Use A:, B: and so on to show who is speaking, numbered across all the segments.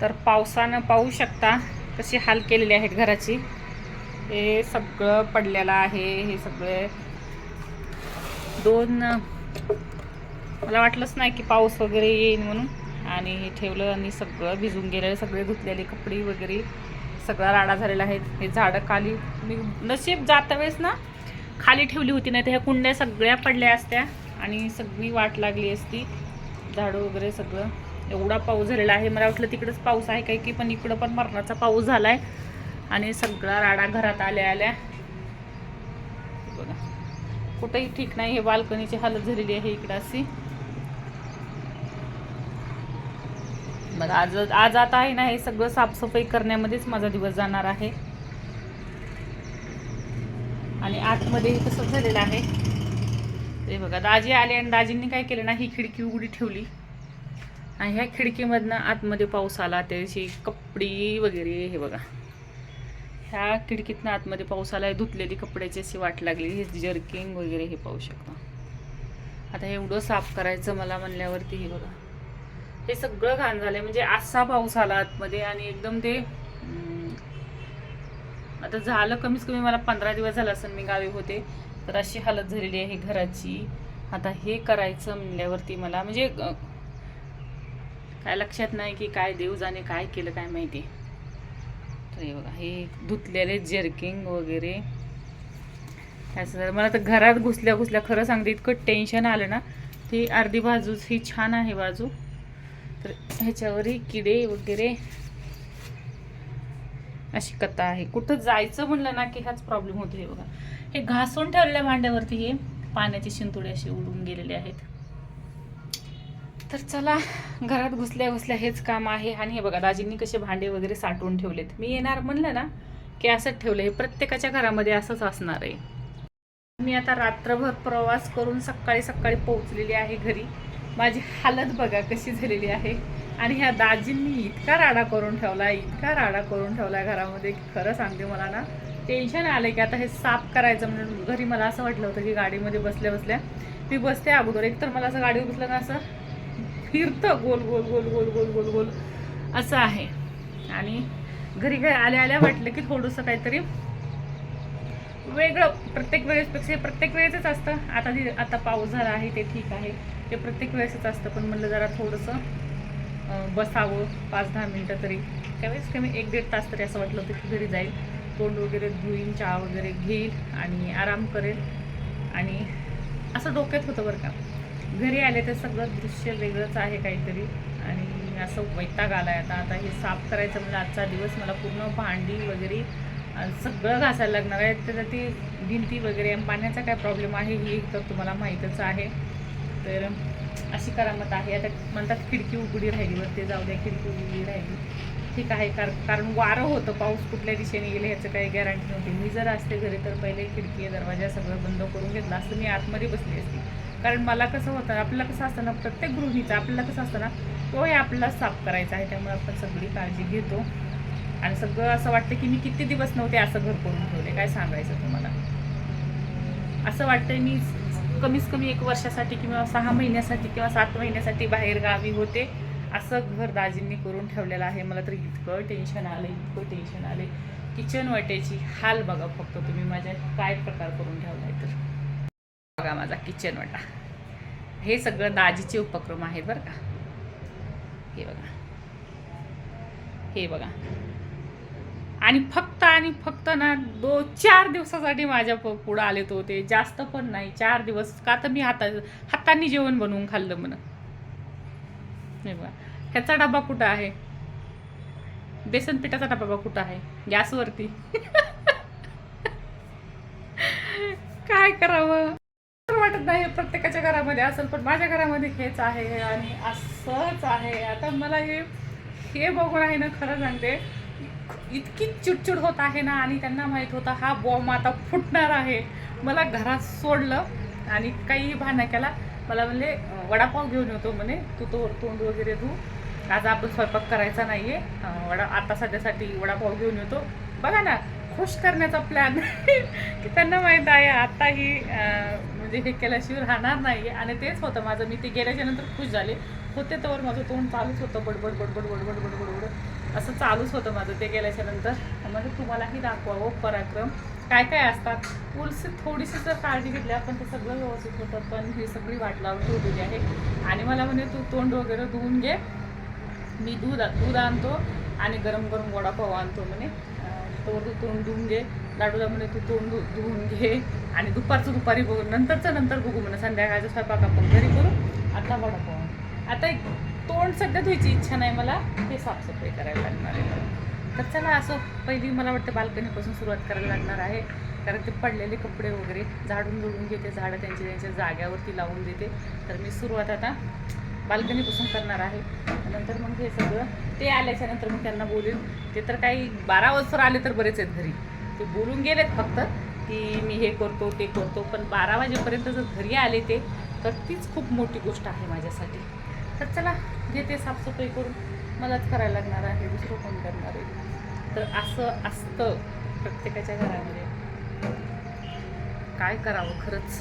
A: तर पावसानं पाहू शकता कशी हाल केलेली आहेत घराची. हे सगळं पडलेलं आहे हे सगळे. दोन मला वाटलंच नाही की पाऊस वगैरे येईल म्हणून. आणि हे ठेवलं आणि सगळं भिजून गेलेलं सगळे धुतलेले कपडे वगैरे. सगळा राडा झालेला आहे. हे झाडं खाली मी नशीब जाता वेळेस ना खाली ठेवली होती नाही तर ह्या कुंड्या सगळ्या पडल्या असत्या. आणि सगळी वाट लागली असती. झाडं वगैरे सगळं. एवढा पाऊस झालेला आहे. मला वाटलं तिकडंच पाऊस आहे काही की पण इकडं पण मरणाचा पाऊस झाला आहे आणि सगळा राडा घरात आल्या आल्या. बघा. कुठंही ठीक नाही. हे बाल्कनीची हालत झालेली आहे इकडं अशी. बघा आज आज आता आहे ना हे सगळं साफसफाई करण्यामध्येच माझा दिवस जाणार आहे. आणि आतमध्ये हे कसं झालेलं आहे. ते बघा दाजी आले आणि दाजींनी काय केलं ना ही खिडकी उघडी ठेवली. आणि ह्या खिडकीमधनं आतमध्ये पाऊस आला त्याची कपडी वगैरे हे बघा. ह्या खिडकीतनं आतमध्ये पाऊस आला धुतलेली कपड्याची अशी वाट लागली हे जर्किंग वगैरे हे पाहू शकता. आता एवढं साफ करायचं मला म्हणल्यावरती हे बघा. हे सगळं घाण झालंय म्हणजे असा पाऊस आला आतमध्ये आणि एकदम ते आता झालं कमीत कमी मला पंधरा दिवस झाला असं मी गावी होते तर अशी हालत झालेली आहे घराची. आता हे करायचं म्हणल्यावरती मला म्हणजे काय लक्षात नाही की काय देवजाने काय केलं काय माहिती. तर हे बघा हे धुतलेले जर्किंग वगैरे. असं जर मला तर घरात घुसल्या घुसल्या खरं सांगते इतकं टेन्शन आलं ना ती अर्धी बाजूच ही छान आहे बाजू. तर ह्याच्यावरही किडे वगैरे. अशी कथा आहे. कुठं जायचं म्हणलं ना की हाच प्रॉब्लेम होतो हे बघा. हे घासून ठेवलेल्या भांड्यावरती हे पाण्याची शिंतोडे असे उडून गेलेले आहेत. तर चला घरात घुसल्या घुसल्या हेच काम आहे. आणि हे बघा दाजींनी कसे भांडे वगैरे साठवून ठेवलेत. मी येणार म्हणलं ना की असंच ठेवलं. हे प्रत्येकाच्या घरामध्ये असंच असणार आहे. मी आता रात्रभर प्रवास करून सकाळी सकाळी पोहोचलेली आहे घरी. माझी हालत बघा कशी झालेली आहे. आणि ह्या दाजींनी इतका राडा करून ठेवला इतका राडा करून ठेवला घरामध्ये खरं सांगते मला ना टेन्शन आलं की आता हे साफ करायचं म्हणून घरी मला असं वाटलं होतं की गाडीमध्ये बसल्या बसल्या मी बसते अगोदर. एक तर मला असं गाडीवर बसलं ना असं फिरतं गोल गोल गोल गोल गोल गोल गोल असं आहे. आणि घरी काय आल्या आल्या वाटलं की थोडंसं काहीतरी वेगळं प्रत्येक वेळेसपेक्षा हे प्रत्येक वेळेसच असतं. आता ती आता पाऊस झाला आहे ते ठीक आहे. ते प्रत्येक वेळेसच असतं पण म्हणलं जरा थोडंसं बसावं पाच दहा मिनटं तरी. त्यावेळेस कमी एक दीड तास तरी असं वाटलं होतं की घरी जाईल. तोंड वगैरे धुईन चहा वगैरे घेईल आणि आराम करेल. आणि असं डोक्यात होतं बरं का. घरी आले तर सगळं दृश्य वेगळंच आहे काहीतरी. आणि असं वैताग आला आहे आता. आता हे साफ करायचं म्हणजे आजचा दिवस मला पूर्ण भांडी वगैरे सगळं घासायला लागणार आहे. तर ती भिंती वगैरे पाण्याचा काय प्रॉब्लेम आहे हे तर तुम्हाला माहीतच आहे. तर अशी करामत आहे. आता म्हणतात खिडकी उघडी राहिली वर. ते जाऊ द्या खिडकी उघडी राहिली. ठीक आहे कार कारण वारं होतं. पाऊस कुठल्या दिशेने गेले ह्याचं काही गॅरंटी नव्हती. मी जर असते घरी तर पहिले खिडकी दरवाजा सगळं बंद करून घेतला असतं. मी आतमध्ये बसली असती. कारण मला कसं होतं आपल्याला कसं असतं ना प्रत्येक गृहिणीचं आपल्याला कसं असतं ना तो हे आपल्याला साफ करायचा आहे त्यामुळे आपण सगळी काळजी घेतो. आणि सगळं असं वाटतं की मी किती दिवस नव्हते असं घर करून ठेवले काय सांगायचं तुम्हाला? असं वाटतंय मी कमीत कमी एक वर्षासाठी किंवा सहा महिन्यासाठी किंवा सात महिन्यासाठी बाहेर गावी होते. असं घर दाजींनी करून ठेवलेलं आहे. मला तर इतकं टेन्शन आलं इतकं टेन्शन आले किचन वाट्याची हाल बघा फक्त तुम्ही माझ्या काय प्रकार करून ठेवलाय तर. बघा माझा किचन वाटा. हे सगळं दाजीचे उपक्रम आहेत बरं का. हे बघा. हे बघा. आणि फक्त आणि फक्त ना दो चार दिवसासाठी माझ्या पुढं आले तो ते जास्त पण नाही चार दिवस. का तर मी हाता हाताने जेवण बनवून खाल्लं म्हणून. हे बघा. ह्याचा डबा कुठं आहे? बेसन पिठाचा डबा कुठं आहे? गॅसवरती. काय करावं? वाटत नाही प्रत्येकाच्या घरामध्ये असेल पण माझ्या घरामध्ये हेच आहे आणि असंच आहे. आता मला हे हे बघून आहे ना खरं सांगते इतकी चिडचिड होत आहे ना आणि त्यांना माहीत होता हा बॉम्ब आता फुटणार आहे. मला घरात सोडलं आणि काही बहाणा केला. मला म्हणले वडापाव घेऊन येतो म्हणे. तू तो तोंड वगैरे धू. आज आपण स्वयंपाक करायचा नाही आहे वडा आता सध्यासाठी वडापाव घेऊन येतो. बघा ना खुश करण्याचा प्लॅन की त्यांना माहीत आहे आता ही अं, म्हणजे हे केल्याशिवाय राहणार नाही आणि तेच होतं माझं. मी ते गेल्याच्यानंतर खुश झाले. होते तर माझं तोंड चालूच होतं. बडबड बडबड बडबड बडबड बडबड. असं चालूच होतं माझं ते गेल्याच्यानंतर. म्हणजे तुम्हालाही दाखवावं पराक्रम. काय काय असतात? पुलसी थोडीशी जर काळजी घेतली आपण ते सगळं व्यवस्थित होतं. पण ही सगळी वाट लावून ठेवलेली आहे. आणि मला म्हणे तू तोंड वगैरे धुवून घे. मी दूध दूध आणतो आणि गरम गरम वडापाव आणतो. म्हणे. तोवर तू तोंड धुवून घे लाडूला म्हणे तू तोंड धु धुवून घे आणि दुपारचं दुपारी बघू नंतरचं नंतर बघू म्हणे. संध्याकाळचा स्वयंपाक आपण घरी करू आता वडापाव. आता एक तोंड सध्या धुवायची इच्छा नाही मला ते साफसफाई करायला लागणार आहे. तर चला असं पहिली मला वाटतं बाल्कनीपासून सुरुवात करायला लागणार आहे. कारण ते पडलेले कपडे वगैरे झाडून झुडून घेते झाडं त्यांच्या त्यांच्या जाग्यावरती लावून देते. तर मी सुरुवात आता बाल्कनीपासून करणार आहे. नंतर मग हे सगळं ते आल्याच्यानंतर मग त्यांना बोलेन ते तर काही बारा वाजता आले तर बरेच आहेत घरी. ते बोलून गेलेत फक्त की मी हे करतो ते करतो पण बारा वाजेपर्यंत जर घरी आले ते तर तीच खूप मोठी गोष्ट आहे माझ्यासाठी. तर चला घेते साफसफाई करून. मलाच करायला लागणार आहे दुसरं कोण करणार आहे? तर असं असतं प्रत्येकाच्या घरामध्ये. काय करावं खरंच?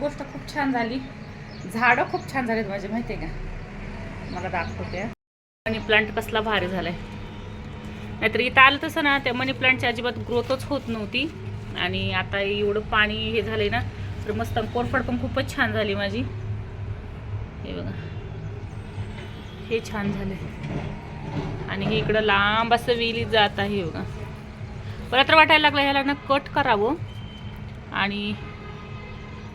A: गोष्ट खूप छान झाली. झाडं खूप छान झालीत माझे माहिती आहे का? मला दाखवते. मनी प्लांट कसला भारी झालाय. नाहीतर इथं आलं तसं ना त्या मनी प्लांटची अजिबात ग्रोथच होत नव्हती. आणि आता एवढं पाणी हे झालंय ना तर मस्त कोरफड पण खूपच छान झाली माझी. हे बघा. हे छान झाले आणि हे इकडं लांब असं वेली जात आहे बघा. मला तर वाटायला लागलं ह्याला ना कट करावं. आणि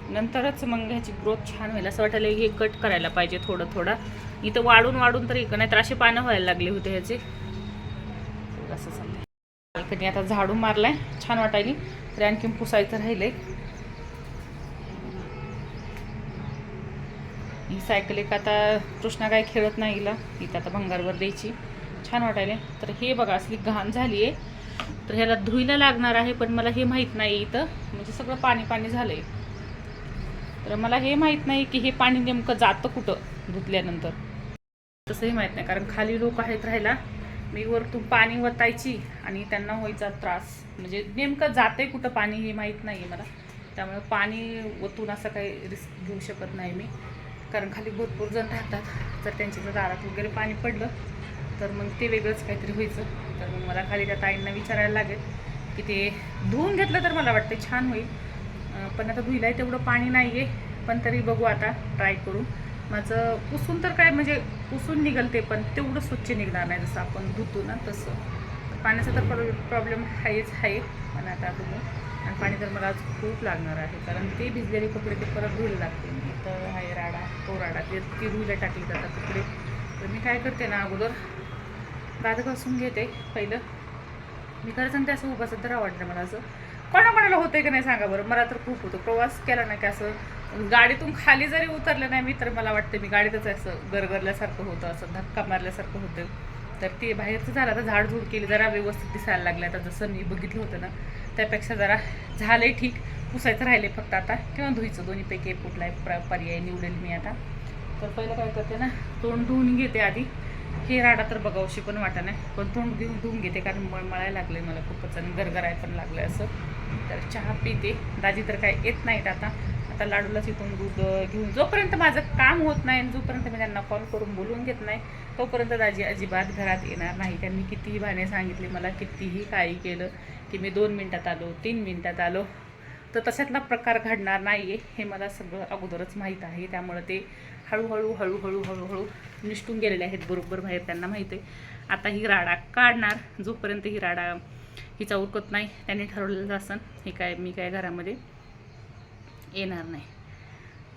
A: नंतरच मग ह्याची ग्रोथ छान होईल असं वाटायला हे कट करायला पाहिजे थोडं थोडं. इथं वाढून वाढून तरी नाही तर असे पानं व्हायला लागले होते ह्याचे. असं चाललंय बाल्कनी आता झाडू मारलाय छान वाटायली. तरी आणखीन पुसायचं राहिलंय. ही सायकल एक आता कृष्णा काय खेळत नाही हिला. इथं आता भंगारवर द्यायची. छान वाटायले तर हे बघा असली घाण झाली आहे तर ह्याला धुईला लागणार आहे पण मला हे माहीत नाही इथं. म्हणजे सगळं पाणी पाणी झालं आहे तर मला हे माहीत नाही की हे पाणी नेमकं जातं कुठं धुतल्यानंतर. तसंही माहीत नाही कारण खाली लोक आहेत राहायला. मी वरतून पाणी वतायची आणि त्यांना व्हायचा त्रास. म्हणजे नेमकं जाते कुठं पाणी हे माहीत नाही आहे मला. त्यामुळे पाणी वतून असं काही रिस्क घेऊ शकत नाही मी. कारण खाली भरपूर जण राहतात. जर त्यांच्या जर दारात वगैरे पाणी पडलं तर मग ते वेगळंच काहीतरी व्हायचं. तर मग मला खाली त्या ताईंना विचारायला लागेल की ते धुवून घेतलं तर मला वाटतं छान होईल. पण आता धुईलाही तेवढं पाणी नाही आहे पण तरी बघू आता ट्राय करू. माझं पुसून तर काय म्हणजे पुसून निघलते पण तेवढं स्वच्छ निघणार नाही जसं आपण धुतो ना तसं. पाण्याचा तर प्रॉब्लेम आहेच आहे पण आता बघू. आणि पाणी तर मला आज खूप लागणार आहे कारण ते भिजलेले कपडे ते परत धुयला लागते तर आहे राडा तो राडा ते ती धुयला टाकली जातात कपडे. तर मी काय करते ना अगोदर दात घासून घेते पहिलं. मी खरं सांगते असं उभं तर आवडलं मला असं. कोणाकोणाला होते की नाही सांगा बरं? मला तर खूप होतं. प्रवास केला ना की असं? गाडीतून खाली जरी उतरलं नाही मी तर मला वाटतं मी गाडीतच असं गरगरल्यासारखं होतं असं धक्का मारल्यासारखं होतं. तर ते बाहेरचं झालं. आता झाडझूड केली जरा व्यवस्थित दिसायला लागलं. आता जसं मी बघितलं होतं ना त्यापेक्षा जरा झालंय ठीक. पुसायचं राहिले फक्त आता. किंवा धुईचं दोन्हीपैकी एक कुठला एक प्र- पर्याय निवडेल मी आता. तर पहिलं काय करते ना तोंड धुवून घेते आधी. हे राडा तर बघावशी पण वाटा नाही पण तोंड घेऊन धुवून घेते कारण मळमळायला लागले मला खूपच आणि गरगराय पण लागलं असं. तर चहा पिते. दाजी तर काय येत नाहीत आता. आता लाडूलाच इथून दूध घेऊन जोपर्यंत माझं काम होत नाही आणि जोपर्यंत मी त्यांना कॉल करून बोलवून घेत नाही तोपर्यंत दाजी अजिबात घरात येणार नाही. त्यांनी कितीही भाणे सांगितले मला कितीही काही केलं की मी दोन मिनटात आलो तीन मिनटात आलो तर तशातला प्रकार घडणार नाही आहे हे मला सगळं अगोदरच माहीत आहे. त्यामुळं ते हळूहळू हळूहळू हळूहळू निष्ठून गेलेले आहेत. बरोबर बाहेर त्यांना माहीत आहे. आता ही राडा काढणार. जोपर्यंत ही राडा हिचा उरकत नाही. त्यांनी ठरवलेलं असन. हे काय मी काय घरामध्ये येणार नाही.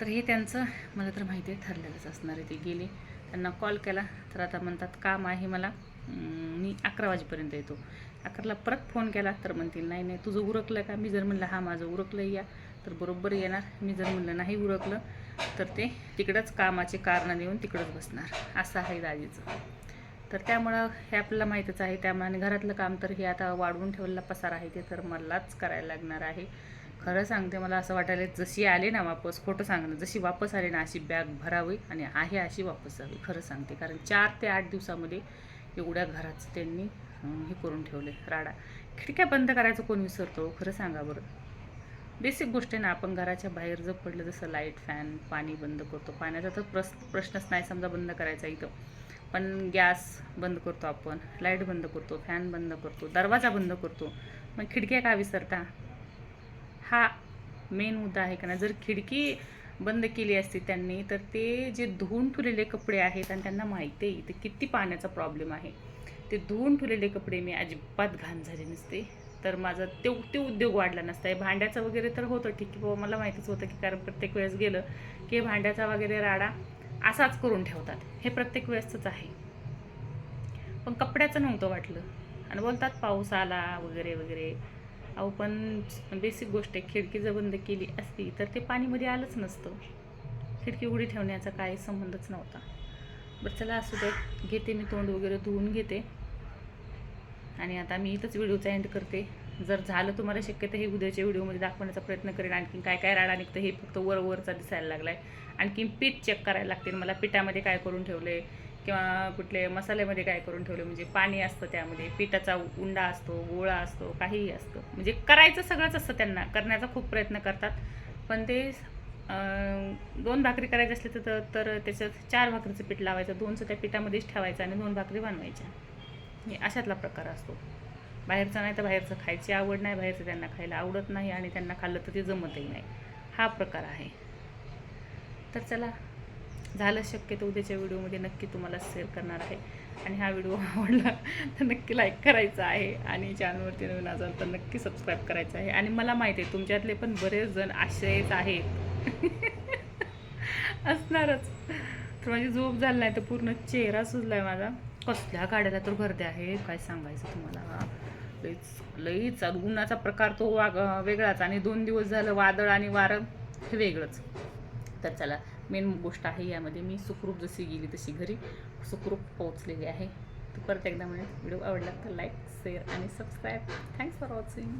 A: तर हे त्यांचं मला तर माहिती आहे ठरलेलंच असणार आहे ते गेले. त्यांना कॉल केला. तर आता म्हणतात काम आहे मला. मी अकरा वाजेपर्यंत येतो. अकराला परत फोन केला. तर म्हणतील नाही नाही तुझं उरकलं का? मी जर म्हणलं हा माझं उरकलं या. तर बरोबर येणार. मी जर म्हणलं नाही उरकलं तर ते तिकडंच कामाचे कारणं देऊन तिकडंच बसणार. असं आहे दाजीचं. तर त्यामुळं हे आपल्याला माहीतच आहे. त्यामुळे घरातलं काम तर हे आता वाढवून ठेवलेला पसार आहे. ते तर मलाच करायला लागणार आहे. खरं सांगते मला असं वाटायला जशी आले ना वापस खोटं सांगणं जशी वापस आले ना अशी बॅग भरावी आणि आहे अशी वापस जावी खरं सांगते. कारण चार ते आठ दिवसामध्ये एवढ्या घराचं त्यांनी हे करून ठेवले राडा. खिडक्या बंद करायचं कोण विसरतो? खरं सांगा बरं. बेसिक गोष्ट आहे ना आपण घराच्या बाहेर जर पडलं जसं लाइट फॅन पाणी बंद करतो. पाण्याचा तर प्रस प्रश्नच नाही समजा बंद करायचा इथं. पण गॅस बंद करतो आपण लाइट बंद करतो फॅन बंद करतो दरवाजा बंद करतो. मग खिडक्या का विसरता? हा मेन मुद्दा आहे का ना जर खिडकी बंद केली असती त्यांनी तर ते जे धुवून ठेवलेले कपडे आहेत आणि त्यांना माहिती आहे ते किती पाण्याचा प्रॉब्लेम आहे. ते धुवून ठेवलेले कपडे मी अजिबात घाण झाले नसते. तर माझा ते ते उद्योग वाढला नसता. हे भांड्याचं वगैरे तर होतं ठीक आहे बाबा मला माहितीच होतं की कारण प्रत्येक वेळेस गेलं की भांड्याचा वगैरे राडा असाच करून ठेवतात. हे प्रत्येक वेळेसच आहे. पण कपड्याचं नव्हतं वाटलं. आणि बोलतात पाऊस आला वगैरे वगैरे. अहो पण बेसिक गोष्ट आहे खिडकी जर बंद केली असती तर ते पाणीमध्ये आलंच नसतं. खिडकी उघडी ठेवण्याचा काही संबंधच नव्हता. बरं चला असू दे. घेते मी तोंड वगैरे धुवून घेते. आणि आता मी इथंच व्हिडिओचा एंड करते. जर झालं तुम्हाला शक्य तर हे उद्याच्या व्हिडिओमध्ये दाखवण्याचा प्रयत्न करेन. आणखीन काय काय राडा निघतं हे फक्त वर वरचा दिसायला लागला आहे आणखीन पीठ चेक करायला लागतील. मला पिठामध्ये काय करून ठेवले किंवा कुठले मसाल्यामध्ये काय करून ठेवले म्हणजे पाणी असतं त्यामध्ये. पिठाचा उंडा असतो गोळा असतो काहीही असतं. म्हणजे करायचं सगळंच असतं त्यांना. करण्याचा खूप प्रयत्न करतात. पण ते दोन भाकरी करायची असली तर तर त्याच्यात चार भाकरीचं पीठ लावायचं. दोनचं त्या पिठामध्येच ठेवायचं आणि दोन भाकरी बनवायच्या. हे अशातला प्रकार असतो. बाहेरचं नाही तर बाहेरचं खायची आवड नाही बाहेरचं त्यांना खायला आवडत नाही आणि त्यांना खाल्लं तर ते जमतही नाही. हा प्रकार आहे. तर चला झालं शक्य तर उद्याच्या व्हिडिओमध्ये नक्की तुम्हाला शेअर करणार आहे. आणि हा व्हिडिओ आवडला तर नक्की लाईक करायचा आहे आणि चॅनलवरती नवीन असाल तर नक्की सबस्क्राईब करायचं आहे. आणि मला माहिती आहे तुमच्यातले पण बरेच जण आश्रयच आहेत. असणारच. तर माझी झोप झाली नाही तर पूर्ण चेहरा सुजला आहे माझा. कसल्या गाड्याला तर गर्दी आहे काय सांगायचं तुम्हाला? लईच लईच उन्हाचा प्रकार तो वाग वेगळाच आणि दोन दिवस झालं वादळ आणि वारं हे वेगळंच. तर चला मेन गोष्ट आहे यामध्ये मी सुखरूप जशी गेली तशी घरी. सुखरूप पोहोचलेली आहे. तर परत एकदा म्हणजे व्हिडिओ आवडला तर लाईक शेअर आणि सबस्क्राईब थँक्स फॉर वॉचिंग